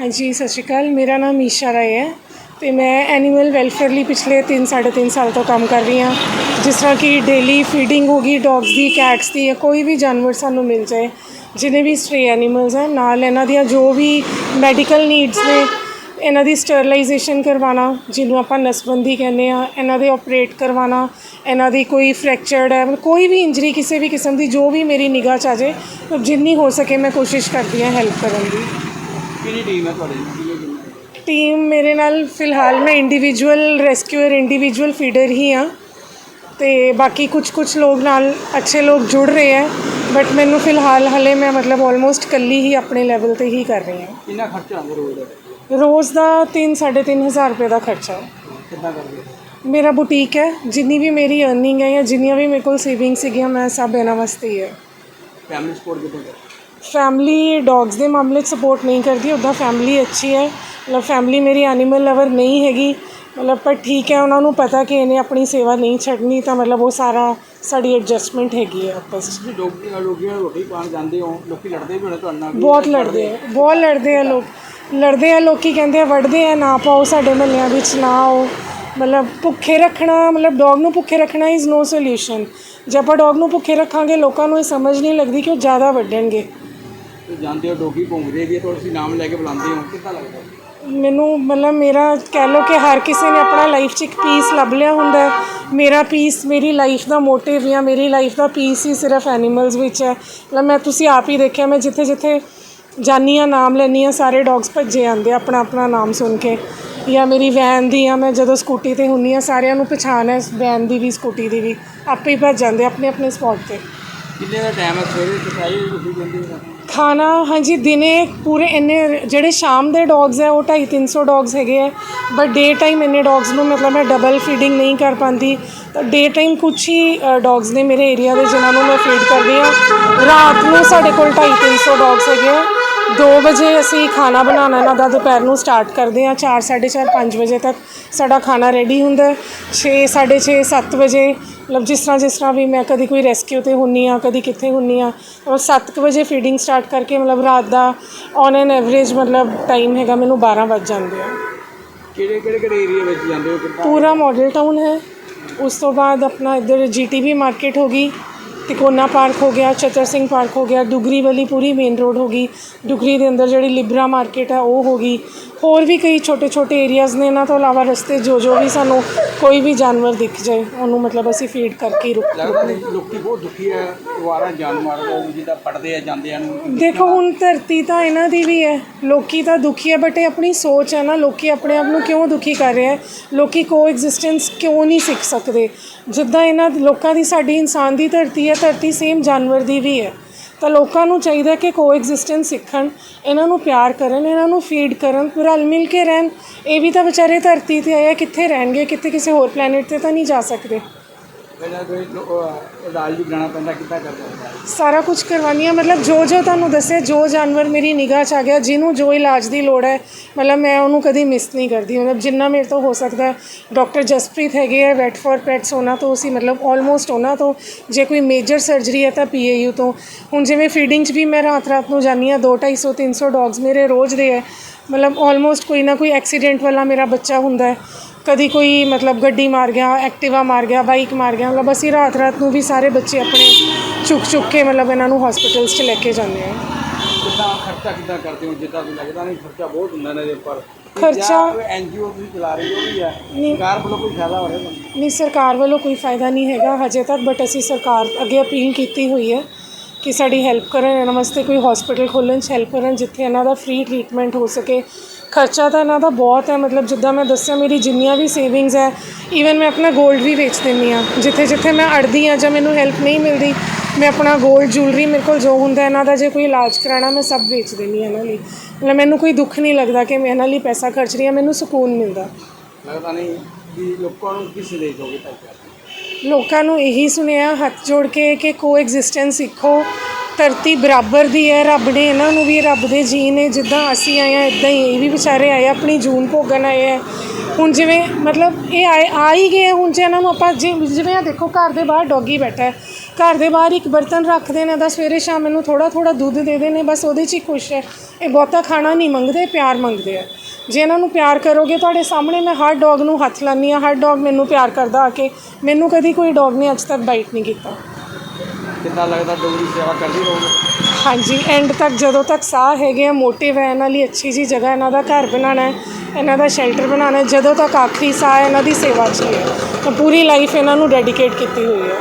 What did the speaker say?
ਹਾਂਜੀ, ਸਤਿ ਸ਼੍ਰੀ ਅਕਾਲ। ਮੇਰਾ ਨਾਮ ਈਸ਼ਾ ਰਾਏ ਹੈ ਤੇ ਮੈਂ ਐਨੀਮਲ ਵੈਲਫੇਅਰ ਲਈ ਪਿਛਲੇ 3 3.5 ਸਾਲ ਤੋਂ ਕੰਮ ਕਰ ਰਹੀ ਹਾਂ। ਜਿਸ ਤਰ੍ਹਾਂ ਕਿ ਡੇਲੀ ਫੀਡਿੰਗ ਹੋ ਗਈ ਡੌਗਸ ਦੀ ਕੈਟਸ ਦੀ ਜਾਂ ਕੋਈ ਵੀ ਜਾਨਵਰ ਸਾਨੂੰ ਮਿਲ ਜਾਏ, ਜਿੰਨੇ ਵੀ ਸਟ੍ਰੇ ਐਨੀਮਲਸ ਹੈ, ਨਾਲ ਇਹਨਾਂ ਦੀਆਂ ਜੋ ਵੀ ਮੈਡੀਕਲ ਨੀਡਸ ਨੇ, ਇਹਨਾਂ ਦੀ ਸਟਰਲਾਈਜੇਸ਼ਨ ਕਰਵਾਉਣਾ, ਜਿਹਨੂੰ ਆਪਾਂ ਨਸਬੰਦੀ ਕਹਿੰਦੇ ਆ ਇਹਨਾਂ ਦੇ ਆਪਰੇਟ ਕਰਵਾਉਣਾ, ਇਹਨਾਂ ਦੀ ਕੋਈ ਫ੍ਰੈਕਚਰਡ ਹੈ, ਮਤਲਬ ਕੋਈ ਵੀ ਇੰਜਰੀ ਕਿਸੇ ਵੀ ਕਿਸਮ ਦੀ, ਜੋ ਵੀ ਮੇਰੀ ਨਿਗਾਹ 'ਚ ਆ ਜਾਏ ਜਿੰਨੀ ਹੋ ਸਕੇ ਮੈਂ ਕੋਸ਼ਿਸ਼ ਕਰਦੀ ਹਾਂ ਹੈਲਪ ਕਰਨ ਦੀ। ਕਿਹੜੀ ਟੀਮ ਹੈ ਤੁਹਾਡੇ? ਟੀਮ ਮੇਰੇ ਨਾਲ ਫਿਲਹਾਲ ਮੈਂ ਇੰਡੀਵਿਜੂਅਲ ਰੈਸਕਿਊਅਰ ਇੰਡੀਵਿਜੂਅਲ ਫੀਡਰ ਹੀ ਹਾਂ। ਤੇ ਬਾਕੀ ਕੁਝ ਕੁਝ ਲੋਕ ਨਾਲ ਅੱਛੇ ਲੋਕ ਜੁੜ ਰਹੇ ਹੈ। ਬਟ ਮੈਨੂੰ ਫਿਲਹਾਲ ਹਲੇ ਮੈਂ ਮਤਲਬ ਆਲਮੋਸਟ ਕੱਲੀ ਹੀ ਆਪਣੇ ਲੈਵਲ ਤੇ ਹੀ ਕਰ ਰਹੀ ਹਾਂ। ਕਿੰਨਾ ਖਰਚਾ ਆਉਂਦਾ ਰੋਜ਼ ਦਾ? ਰੋਜ਼ ਦਾ 3 3500 ਰੁਪਏ ਦਾ ਖਰਚਾ। ਹੈ ਕਿੰਨਾ ਕਰਦੇ? ਮੇਰਾ ਬੁਟੀਕ ਹੈ। ਜਿੰਨੀ ਵੀ ਮੇਰੀ ਅਰਨਿੰਗ ਹੈ ਜਾਂ ਜਿੰਨੀਆਂ ਵੀ ਮੇਰੇ ਕੋਲ ਸੇਵਿੰਗ ਸੀਗੀਆਂ ਮੈਂ ਸਭ ਇਹਨਾਂ ਵਾਸਤੇ ਹੀ ਹੈ। ਫੈਮਿਲੀ ਸਪੋਰਟ ਕਿੱਦਾਂ ਕਰਦੇ? ਫੈਮਿਲੀ ਡੌਗਸ ਦੇ ਮਾਮਲੇ 'ਚ ਸਪੋਰਟ ਨਹੀਂ ਕਰਦੀ ਉੱਦਾਂ ਫੈਮਿਲੀ ਅੱਛੀ ਹੈ। ਮਤਲਬ ਫੈਮਿਲੀ ਮੇਰੀ ਐਨੀਮਲ ਲਵਰ ਨਹੀਂ ਹੈਗੀ। ਮਤਲਬ ਪਰ ਠੀਕ ਹੈ ਉਹਨਾਂ ਨੂੰ ਪਤਾ ਕਿ ਇਹਨੇ ਆਪਣੀ ਸੇਵਾ ਨਹੀਂ ਛੱਡਣੀ ਤਾਂ ਮਤਲਬ ਉਹ ਸਾਰਾ ਸਾਡੀ ਐਡਜਸਟਮੈਂਟ ਹੈਗੀ ਹੈ ਆਪਸ 'ਚ ਡੋਗੀ ਡੋਗੀਆਂ ਨੂੰ ਰੋਟੀ ਪਾਣ ਜਾਂਦੇ ਹੋ ਲੋਕੀ ਲੜਦੇ ਵੀ ਹੋਣੇ ਤੁਹਾਡੇ ਨਾਲ। ਬਹੁਤ ਲੜਦੇ ਆ ਬਹੁਤ ਲੜਦੇ ਆ ਲੋਕ। ਲੜਦੇ ਆ ਲੋਕੀ ਕਹਿੰਦੇ ਆ ਵੜਦੇ ਆ ਨਾ ਪਾਓ ਸਾਡੇ ਮਹੱਲਿਆਂ ਵਿੱਚ ਨਾ ਆਓ। ਮਤਲਬ ਭੁੱਖੇ ਰੱਖਣਾ ਮਤਲਬ ਡੌਗ ਨੂੰ ਭੁੱਖੇ ਰੱਖਣਾ ਇਜ਼ ਨੋ ਸੋਲੂਸ਼ਨ ਜੇ ਆਪਾਂ ਡੌਗ ਨੂੰ ਭੁੱਖੇ ਰੱਖਾਂਗੇ ਲੋਕਾਂ ਨੂੰ ਇਹ ਸਮਝ ਨਹੀਂ ਲੱਗਦੀ ਕਿ ਉਹ ਜ਼ਿਆਦਾ ਵੱਢਣਗੇ। ਜਾਂਦੇ ਹੋ ਡੋਗੀ ਭੌਂਕਦੇ ਵੀ ਆ, ਤੁਸੀਂ ਨਾਮ ਲੈ ਕੇ ਬੁਲਾਉਂਦੇ ਹੋ ਕਿੱਦਾਂ ਲੱਗਦਾ? ਮੈਨੂੰ ਮਤਲਬ ਮੇਰਾ ਕਹਿ ਲਓ ਕਿ ਹਰ ਕਿਸੇ ਨੇ ਆਪਣਾ ਲਾਈਫ 'ਚ ਇੱਕ ਪੀਸ ਲੱਭ ਲਿਆ ਹੁੰਦਾ ਮੇਰਾ ਪੀਸ ਮੇਰੀ ਲਾਈਫ ਦਾ ਮੋਟਿਵ ਜਾਂ ਮੇਰੀ ਲਾਈਫ ਦਾ ਪੀਸ ਹੀ ਸਿਰਫ ਐਨੀਮਲਸ ਵਿੱਚ ਹੈ। ਮਤਲਬ ਮੈਂ ਤੁਸੀਂ ਆਪ ਹੀ ਦੇਖਿਆ ਮੈਂ ਜਿੱਥੇ ਜਿੱਥੇ ਜਾਨੀ ਆ ਨਾਮ ਲੈਂਦੀ ਹਾਂ ਸਾਰੇ ਡੌਗਸ ਭੱਜੇ ਆਉਂਦੇ ਆਪਣਾ ਆਪਣਾ ਨਾਮ ਸੁਣ ਕੇ। ਜਾਂ ਮੇਰੀ ਵੈਨ ਦੀ ਆ ਮੈਂ ਜਦੋਂ ਸਕੂਟੀ ਤੇ ਹੁੰਨੀ ਆ ਸਾਰਿਆਂ ਨੂੰ ਪਛਾਣ ਹੈ ਵੈਨ ਦੀ ਵੀ ਸਕੂਟੀ ਦੀ ਵੀ। ਆਪੇ ਹੀ ਭੱਜ ਜਾਂਦੇ ਆਪਣੇ ਆਪਣੇ ਸਪੌਟ ਤੇ। ਕਿੰਨੇ ਦਾ ਟਾਈਮ ਹੈ? ਸਵੇਰੇ ਦੁਪਹਿਰੇ ਤੁਸੀਂ ਕਹਿੰਦੇ ਹੋ ਖਾਣਾ, ਹਾਂਜੀ, ਦਿਨੇ ਪੂਰੇ ਇੰਨੇ, ਜਿਹੜੇ ਸ਼ਾਮ ਦੇ ਡੌਗਸ ਹੈ, ਉਹ 250 300 ਡੌਗਸ ਹੈਗੇ ਹੈ। ਬਟ ਡੇ ਟਾਈਮ ਇੰਨੇ ਡੌਗਸ ਨੂੰ ਮਤਲਬ ਮੈਂ ਡਬਲ ਫੀਡਿੰਗ ਨਹੀਂ ਕਰ ਪਾਉਂਦੀ ਤਾਂ ਡੇ ਟਾਈਮ ਕੁਝ ਹੀ ਡੌਗਸ ਨੇ ਮੇਰੇ ਏਰੀਆ ਦੇ ਜਿਨ੍ਹਾਂ ਨੂੰ ਮੈਂ ਫੀਡ ਕਰਦੀ ਹਾਂ। ਰਾਤ ਨੂੰ ਸਾਡੇ ਕੋਲ 250 300 ਡੌਗਸ ਹੈਗੇ ਹੈ 2 ਵਜੇ ਅਸੀਂ ਖਾਣਾ ਬਣਾਉਣਾ ਇਹਨਾਂ ਦਾ ਦੁਪਹਿਰ ਨੂੰ ਸਟਾਰਟ ਕਰਦੇ ਹਾਂ 4 4:30 5 ਵਜੇ ਤੱਕ ਸਾਡਾ ਖਾਣਾ ਰੈਡੀ ਹੁੰਦਾ 6 6:30 7 ਵਜੇ ਮਤਲਬ ਜਿਸ ਤਰ੍ਹਾਂ ਜਿਸ ਤਰ੍ਹਾਂ ਵੀ ਮੈਂ ਕਦੀ ਕੋਈ ਰੈਸਕਿਊ ਤੇ ਹੁੰਨੀ ਆ ਕਦੀ ਕਿੱਥੇ ਹੁੰਨੀ ਆ ਔਰ 7 ਕੁ ਵਜੇ ਫੀਡਿੰਗ ਸਟਾਰਟ ਕਰਕੇ ਮਤਲਬ ਰਾਤ ਦਾ ਔਨ ਐਨ ਐਵਰੇਜ ਮਤਲਬ ਟਾਈਮ ਹੈਗਾ ਮੈਨੂੰ 12 ਵੱਜ ਜਾਂਦੇ ਆ। ਕਿਹੜੇ ਕਿਹੜੇ ਕਿਹੜੇ ਏਰੀਆ ਵਿੱਚ ਜਾਂਦੇ ਹੋ? ਪੂਰਾ ਮਾਡਲ ਟਾਊਨ ਹੈ। ਉਸ ਤੋਂ ਬਾਅਦ ਆਪਣਾ ਇੱਧਰ ਜੀਟੀਬੀ ਮਾਰਕੀਟ ਹੋ ਗਈ। ਤਿਕੋਨਾ ਪਾਰਕ ਹੋ ਗਿਆ ਚਤਰ ਸਿੰਘ ਪਾਰਕ ਹੋ ਗਿਆ ਡੁਗਰੀ ਵਾਲੀ ਪੂਰੀ ਮੇਨ ਰੋਡ ਹੋ ਗਈ। ਡੁਗਰੀ ਦੇ ਅੰਦਰ ਜਿਹੜੀ ਲਿਬਰਾ ਮਾਰਕੀਟ ਹੈ ਉਹ ਹੋ ਗਈ। ਹੋਰ ਵੀ ਕਈ ਛੋਟੇ ਛੋਟੇ ਏਰੀਆਜ਼ ਨੇ ਇਹਨਾਂ ਤੋਂ ਇਲਾਵਾ ਰਸਤੇ ਜੋ ਜੋ ਵੀ ਸਾਨੂੰ ਕੋਈ ਵੀ ਜਾਨਵਰ ਦਿਖ ਜਾਏ ਉਹਨੂੰ ਮਤਲਬ ਅਸੀਂ ਫੀਡ ਕਰਕੇ ਹੀ ਰੁਕ ਲੱਗਦਾ ਨਹੀਂ ਲੋਕੀ ਬਹੁਤ ਦੁਖੀ ਹੈ ਦੁਆਰਾ ਜਾਨ ਮਾਰਦੇ ਜਿੱਦਾਂ ਪੜਦੇ ਆ ਜਾਂਦੇ ਹਨ ਦੇਖੋ ਹੁਣ ਧਰਤੀ ਤਾਂ ਇਹਨਾਂ ਦੀ ਵੀ ਹੈ ਲੋਕੀ ਤਾਂ ਦੁਖੀ ਹੈ ਬਟ ਇਹ ਆਪਣੀ ਸੋਚ ਹੈ ਨਾ ਲੋਕੀ ਆਪਣੇ ਆਪ ਨੂੰ ਕਿਉਂ ਦੁਖੀ ਕਰ ਰਹੇ ਹੈ? ਲੋਕੀ ਕੋ ਐਗਜ਼ਿਸਟੈਂਸ ਕਿਉਂ ਨਹੀਂ ਸਿੱਖ ਸਕਦੇ? ਜਿੱਦਾਂ ਇਹਨਾਂ ਲੋਕਾਂ ਦੀ ਸਾਡੀ ਇਨਸਾਨ ਦੀ ਧਰਤੀ ਹੈ ਧਰਤੀ ਸੇਮ ਜਾਨਵਰ ਦੀ ਵੀ ਹੈ। ਤਾਂ ਲੋਕਾਂ ਨੂੰ ਚਾਹੀਦਾ ਕਿ ਕੋਐਗਜਿਸਟੈਂਸ ਸਿੱਖਣ ਇਹਨਾਂ ਨੂੰ ਪਿਆਰ ਕਰਨ ਇਹਨਾਂ ਨੂੰ ਫੀਡ ਕਰਨ ਰਲ ਮਿਲ ਕੇ ਰਹਿਣ। ਇਹ ਵੀ ਤਾਂ ਵਿਚਾਰੇ ਧਰਤੀ ਤੇ ਆਏ ਆ, ਕਿੱਥੇ ਰਹਿਣਗੇ ਕਿੱਥੇ ਕਿਸੇ ਹੋਰ ਪਲੈਨਟ ਤੇ ਤਾਂ ਨਹੀਂ ਜਾ ਸਕਦੇ। ਪਹਿਲਾਂ ਕੋਈ ਇਲਾਜ ਵੀ ਕਰਾਉਣਾ ਪੈਂਦਾ, ਕਿੱਦਾਂ ਕਰਦੇ ਸਾਰਾ ਕੁਝ ਕਰਵਾਉਂਦੀ ਹਾਂ ਮਤਲਬ ਜੋ ਜੋ ਤੁਹਾਨੂੰ ਦੱਸਿਆ, ਜੋ ਜਾਨਵਰ ਮੇਰੀ ਨਿਗਾਹ 'ਚ ਆ ਗਿਆ, ਜਿਹਨੂੰ ਜੋ ਇਲਾਜ ਦੀ ਲੋੜ ਹੈ, ਮਤਲਬ ਮੈਂ ਉਹਨੂੰ ਕਦੀ ਮਿਸ ਨਹੀਂ ਕਰਦੀ। ਮਤਲਬ ਜਿੰਨਾ ਮੇਰੇ ਤੋਂ ਹੋ ਸਕਦਾ ਹੈ ਡਾਕਟਰ ਜਸਪ੍ਰੀਤ ਹੈਗੇ ਆ ਵੈਟ ਫॉर ਪੈਟਸ ਉਹਨਾਂ ਤੋਂ ਅਸੀਂ ਮਤਲਬ ਆਲਮੋਸਟ ਉਹਨਾਂ ਤੋਂ। ਜੇ ਕੋਈ ਮੇਜਰ ਸਰਜਰੀ ਹੈ ਤਾਂ ਪੀਏਯੂ ਤੋਂ। ਹੁਣ ਜਿਵੇਂ ਫੀਡਿੰਗ 'ਚ ਵੀ ਮੈਂ ਰਾਤ ਰਾਤ ਨੂੰ ਜਾਂਦੀ ਹਾਂ 2 250 300 ਡੌਗਸ ਮੇਰੇ ਰੋਜ਼ ਦੇ ਹੈ। ਮਤਲਬ ਆਲਮੋਸਟ ਕੋਈ ਨਾ ਕੋਈ ਐਕਸੀਡੈਂਟ ਵਾਲਾ ਮੇਰਾ ਬੱਚਾ ਹੁੰਦਾ ਹੈ। ਕਦੀ ਕੋਈ ਮਤਲਬ ਗੱਡੀ ਮਾਰ ਗਿਆ ਐਕਟਿਵਾ ਮਾਰ ਗਿਆ ਬਾਈਕ ਮਾਰ ਗਿਆ ਮਤਲਬ ਅਸੀਂ ਰਾਤ ਰਾਤ ਨੂੰ ਵੀ ਸਾਰੇ ਬੱਚੇ ਆਪਣੇ ਚੁੱਕ ਚੁੱਕ ਕੇ ਮਤਲਬ ਇਹਨਾਂ ਨੂੰ ਹਸਪੀਟਲਸ 'ਚ ਲੈ ਕੇ ਜਾਂਦੇ ਆ ਕਿੱਦਾਂ ਖਰਚਾ ਕਿੱਦਾਂ ਕਰਦੇ ਹੋ? ਜਿੱਦਾਂ ਤੁਹਾਨੂੰ ਲੱਗਦਾ ਨਹੀਂ ਖਰਚਾ ਬਹੁਤ ਹੁੰਦਾ ਇਹਨਾਂ ਦੇ ਉੱਪਰ। ਖਰਚਾ- ਐਨਜੀਓ ਤੁਸੀਂ ਚਲਾ ਰਹੇ ਹੋ ਵੀ ਹੈ ਸਰਕਾਰ ਵੱਲੋਂ ਕੋਈ ਫਾਇਦਾ ਹੋ ਰਿਹਾ ਤੁਹਾਨੂੰ? ਨਹੀਂ ਸਰਕਾਰ ਵੱਲੋਂ ਕੋਈ ਫਾਇਦਾ ਨਹੀਂ ਹੈਗਾ ਹਜੇ ਤੱਕ ਬਟ ਅਸੀਂ ਸਰਕਾਰ ਅੱਗੇ ਅਪੀਲ ਕੀਤੀ ਹੋਈ ਹੈ ਕਿ ਸਾਡੀ ਹੈਲਪ ਕਰਨ, ਇਹਨਾਂ ਵਾਸਤੇ ਕੋਈ ਹਸਪੀਟਲ ਖੋਲ੍ਹਣ 'ਚ ਹੈਲਪ ਕਰਨ, ਜਿੱਥੇ ਇਹਨਾਂ ਦਾ ਫ੍ਰੀ ਟ੍ਰੀਟਮੈਂਟ ਹੋ ਸਕੇ। ਖਰਚਾ ਤਾਂ ਇਹਨਾਂ ਦਾ ਬਹੁਤ ਹੈ, ਮਤਲਬ ਜਿੱਦਾਂ ਮੈਂ ਦੱਸਿਆ, ਮੇਰੀ ਜਿੰਨੀਆਂ ਵੀ ਸੇਵਿੰਗਸ ਹੈ ਈਵਨ ਮੈਂ ਆਪਣਾ 골ਡ ਵੀ ਵੇਚ ਦਿੰਦੀ ਹਾਂ। ਜਿੱਥੇ ਜਿੱਥੇ ਮੈਂ ਅੜਦੀ ਹਾਂ ਜਾਂ ਮੈਨੂੰ ਹੈਲਪ ਨਹੀਂ ਮਿਲਦੀ, ਮੈਂ ਆਪਣਾ 골ਡ ਜੁਐਲਰੀ ਮੇਰੇ ਕੋਲ ਜੋ ਹੁੰਦਾ, ਇਹਨਾਂ ਦਾ ਜੇ ਕੋਈ ਇਲਾਜ ਕਰਾਉਣਾ, ਮੈਂ ਸਭ ਵੇਚ ਦਿੰਦੀ ਹਾਂ ਇਹਨਾਂ ਲਈ। ਮਤਲਬ ਮੈਨੂੰ ਕੋਈ ਦੁੱਖ ਨਹੀਂ ਲੱਗਦਾ ਕਿ ਮੈਂ ਇਹਨਾਂ ਲਈ ਪੈਸਾ ਖਰਚ ਰਹੀ ਹਾਂ, ਮੈਨੂੰ ਸਕੂਨ ਮਿਲਦਾ। ਲੱਗਦਾ ਨਹੀਂ ਕਿ ਲੋਕਾਂ ਨੂੰ ਕਿਸ ਦੇ ਦੋਗੇ ਭਾਈ ਲੋਕਾਂ ਨੂੰ ਇਹੀ ਸੁਣਿਆ ਹੱਥ ਜੋੜ ਕੇ ਕਿ ਕੋ ਐਗਜ਼ਿਸਟੈਂਸ ਸਿੱਖੋ। ਧਰਤੀ ਬਰਾਬਰ ਦੀ ਹੈ, ਰੱਬ ਨੇ ਇਹਨਾਂ ਨੂੰ ਵੀ ਰੱਬ ਦੇ ਜੀ ਨੇ। ਜਿੱਦਾਂ ਅਸੀਂ ਆਏ ਆ ਇਦਾਂ ਹੀ ਇਹ ਵੀ ਵਿਚਾਰੇ ਆਏ ਆਪਣੀ ਜੂਨ ਭੋਗਣ ਆਏ ਆ। ਹੁਣ ਜਿਵੇਂ, ਮਤਲਬ ਇਹ ਆਏ, ਆ ਹੀ ਗਏ ਹੁਣ ਜੇ ਇਹਨਾਂ ਨੂੰ ਆਪਾਂ ਜਿ- ਜਿਵੇਂ ਆ ਦੇਖੋ, ਘਰ ਦੇ ਬਾਹਰ ਡੌਗੀ ਬੈਠਾ ਹੈ। ਘਰ ਦੇ ਬਾਹਰ ਇੱਕ ਬਰਤਨ ਰੱਖਦੇ ਨੇ ਦਾ ਸਵੇਰੇ ਸ਼ਾਮ ਮੈਨੂੰ ਥੋੜਾ ਥੋੜਾ ਦੁੱਧ ਦੇ ਦੇਣੇ ਬਸ ਉਹਦੇ 'ਚ ਹੀ ਖੁਸ਼ ਹੈ। ਇਹ ਬਹੁਤਾ ਖਾਣਾ ਨਹੀਂ ਮੰਗਦੇ ਪਿਆਰ ਮੰਗਦੇ ਆ। ਜੇ ਇਹਨਾਂ ਨੂੰ ਪਿਆਰ ਕਰੋਗੇ ਤੁਹਾਡੇ ਸਾਹਮਣੇ ਮੈਂ ਹਰ ਡੌਗ ਨੂੰ ਹੱਥ ਲਾਉਂਦੀ ਹਾਂ ਹਰ ਡੌਗ ਮੈਨੂੰ ਪਿਆਰ ਕਰਦਾ ਆ ਕੇ। ਮੈਨੂੰ ਕਦੀ ਕੋਈ ਡੌਗ ਨੇ ਅੱਜ ਤੱਕ ਬਾਈਟ ਨਹੀਂ ਕੀਤਾ। ਕਿੱਦਾਂ ਲੱਗਦਾ ਡੋਗਰੀ ਸੇਵਾ ਕਰਦੀ ਰਹੋਗੇ? ਹਾਂਜੀ ਐਂਡ ਤੱਕ ਜਦੋਂ ਤੱਕ ਸਾਹ ਹੈਗੇ ਆ ਮੋਟਿਵ ਹੈ ਇਹਨਾਂ ਲਈ ਅੱਛੀ ਜੀ ਜਗ੍ਹਾ ਇਹਨਾਂ ਦਾ ਘਰ ਬਣਾਉਣਾ ਹੈ ਇਹਨਾਂ ਦਾ ਸ਼ੈਲਟਰ ਬਣਾਉਣਾ ਹੈ ਜਦੋਂ ਤੱਕ ਆਖਰੀ ਸਾਹ ਹੈ ਇਹਨਾਂ ਦੀ ਸੇਵਾ 'ਚ ਹੀ ਹੈ ਤਾਂ ਪੂਰੀ ਲਾਈਫ ਇਹਨਾਂ ਨੂੰ ਡੈਡੀਕੇਟ ਕੀਤੀ ਹੋਈ ਹੈ।